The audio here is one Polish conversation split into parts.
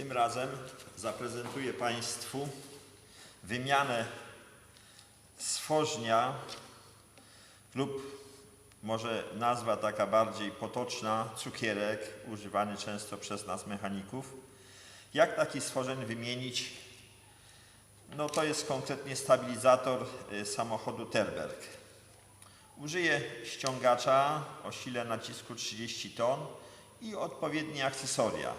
Tym razem zaprezentuję Państwu wymianę stworznia lub może nazwa taka bardziej potoczna cukierek, używany często przez nas mechaników. Jak taki stworzeń wymienić? No to jest konkretnie stabilizator y, samochodu Terberg. Użyję ściągacza o sile nacisku 30 ton i odpowiednie akcesoria.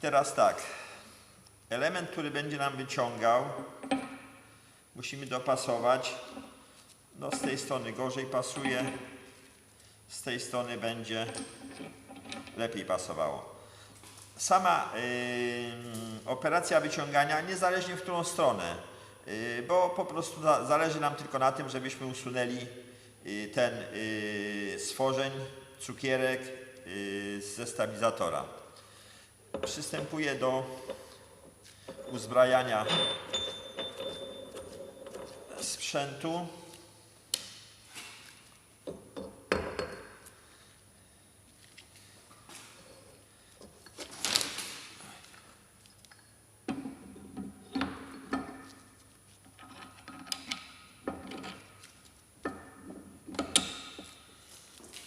Teraz tak, element, który będzie nam wyciągał, musimy dopasować. No z tej strony gorzej pasuje, z tej strony będzie lepiej pasowało. Sama y, operacja wyciągania, niezależnie w którą stronę, y, bo po prostu za, zależy nam tylko na tym, żebyśmy usunęli y, ten y, stworzeń, cukierek y, ze stabilizatora. Przystępuję do uzbrajania sprzętu.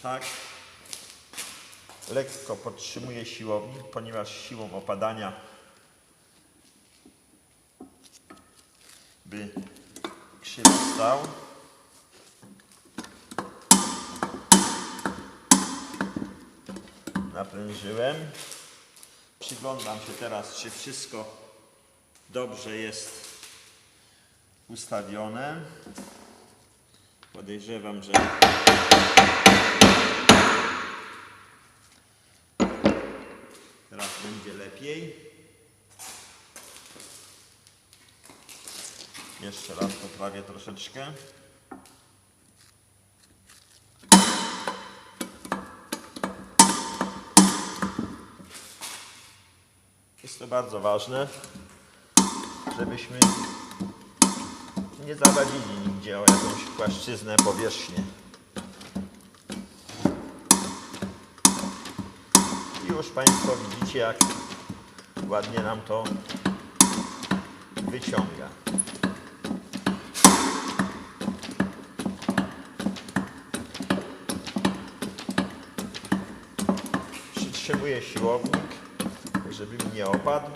Tak. Lekko podtrzymuję siłownik, ponieważ siłą opadania by krzywo stał. Naprężyłem. Przyglądam się teraz, czy wszystko dobrze jest ustawione. Podejrzewam, że teraz będzie lepiej. Jeszcze raz poprawię troszeczkę. Jest to bardzo ważne, żebyśmy nie zawadzili nigdzie o jakąś płaszczyznę, powierzchnię. I już Państwo widzicie, jak ładnie nam to wyciąga. Przytrzymuję siłownik, żeby mi nie opadł.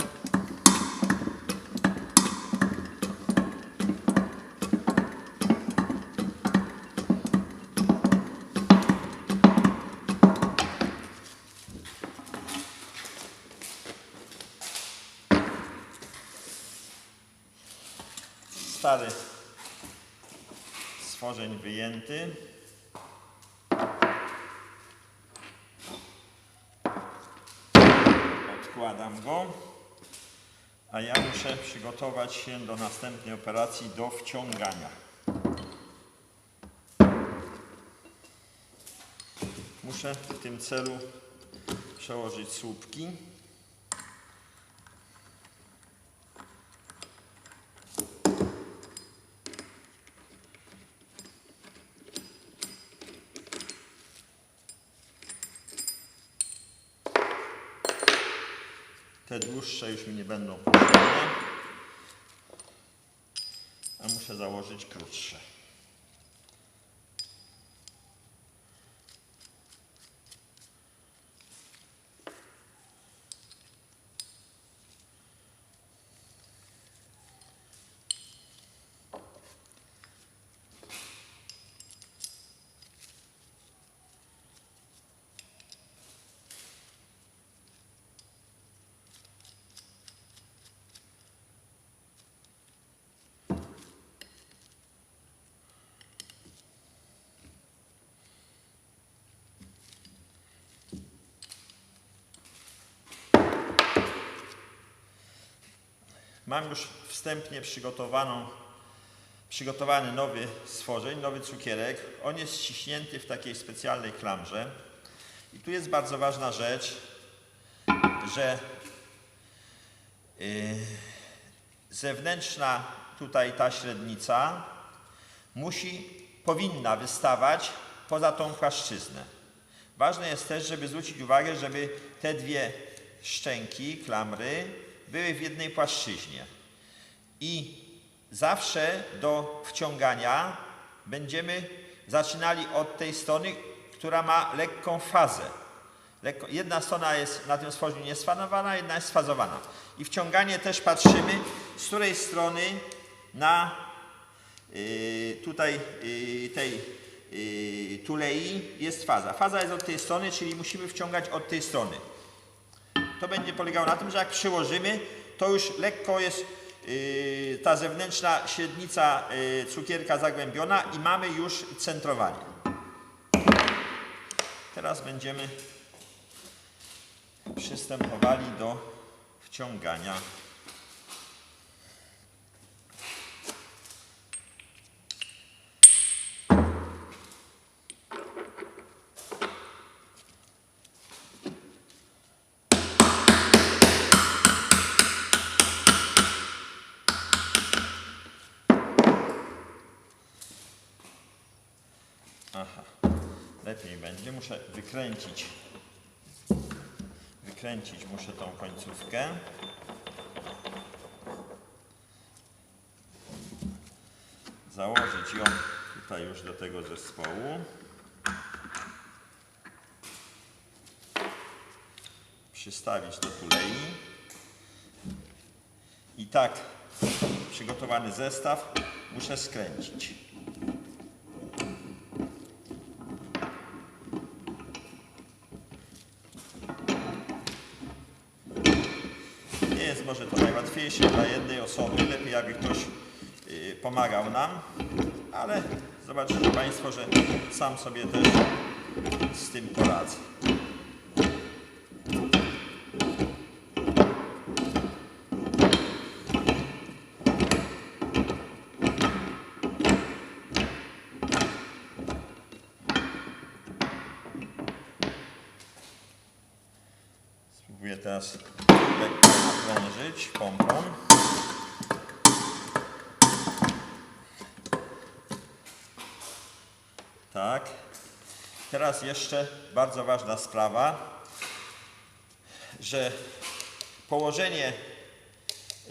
Stary stworzeń wyjęty. Odkładam go. A ja muszę przygotować się do następnej operacji do wciągania. Muszę w tym celu przełożyć słupki. Te dłuższe już mi nie będą potrzebne. A muszę założyć krótsze. Mam już wstępnie przygotowaną, przygotowany nowy stworzeń, nowy cukierek. On jest ściśnięty w takiej specjalnej klamrze. I tu jest bardzo ważna rzecz, że yy, zewnętrzna tutaj ta średnica musi, powinna wystawać poza tą płaszczyznę. Ważne jest też, żeby zwrócić uwagę, żeby te dwie szczęki, klamry były w jednej płaszczyźnie. I zawsze do wciągania będziemy zaczynali od tej strony, która ma lekką fazę. Jedna strona jest na tym stworzeniu niesfanowana, jedna jest sfazowana. I wciąganie też patrzymy, z której strony na y, tutaj y, tej y, tulei jest faza. Faza jest od tej strony, czyli musimy wciągać od tej strony. To będzie polegało na tym, że jak przyłożymy, to już lekko jest yy, ta zewnętrzna średnica yy, cukierka zagłębiona i mamy już centrowanie. Teraz będziemy przystępowali do wciągania. Lepiej będzie. Muszę wykręcić. Wykręcić muszę tą końcówkę. Założyć ją tutaj już do tego zespołu. Przystawić do tulei. I tak przygotowany zestaw muszę skręcić. Jest może to najłatwiejsze dla jednej osoby, lepiej jakby ktoś y, pomagał nam, ale zobaczycie Państwo, że sam sobie też z tym poradzę. Spróbuję teraz naprężyć pompą. Tak. Teraz jeszcze bardzo ważna sprawa, że położenie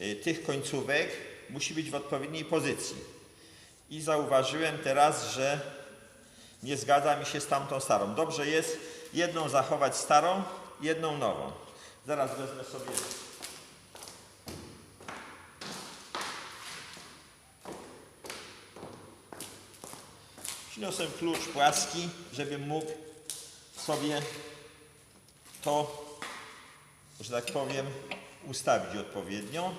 y, tych końcówek musi być w odpowiedniej pozycji. I zauważyłem teraz, że nie zgadza mi się z tamtą starą. Dobrze jest jedną zachować starą, jedną nową. Zaraz wezmę sobie. Przyniosłem klucz płaski, żebym mógł sobie to, że tak powiem, ustawić odpowiednio.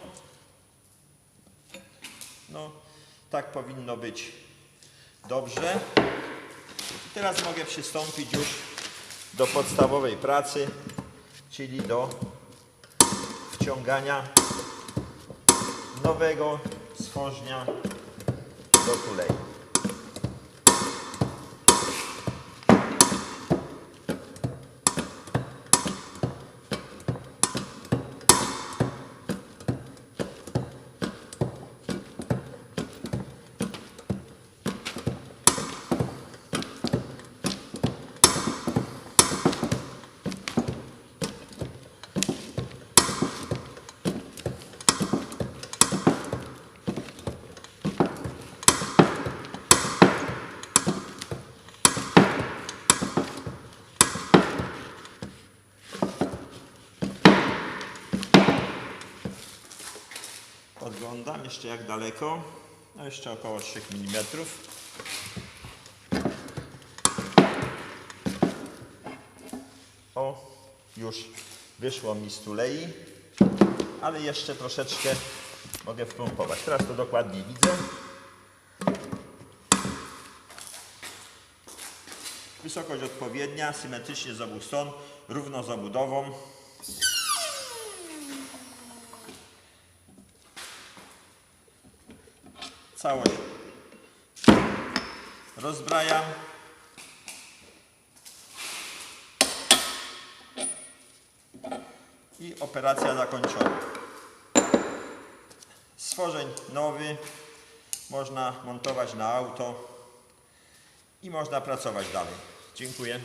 No, tak powinno być dobrze. I teraz mogę przystąpić już do podstawowej pracy, czyli do wciągania nowego stworznia do tulei. Daleko. No jeszcze około 3 mm. O, już wyszło mi z tulei, ale jeszcze troszeczkę mogę wpompować. Teraz to dokładnie widzę. Wysokość odpowiednia, symetrycznie z obu stron, równo z obudową. Całość rozbrajam. I operacja zakończona. Stworzeń nowy można montować na auto i można pracować dalej. Dziękuję.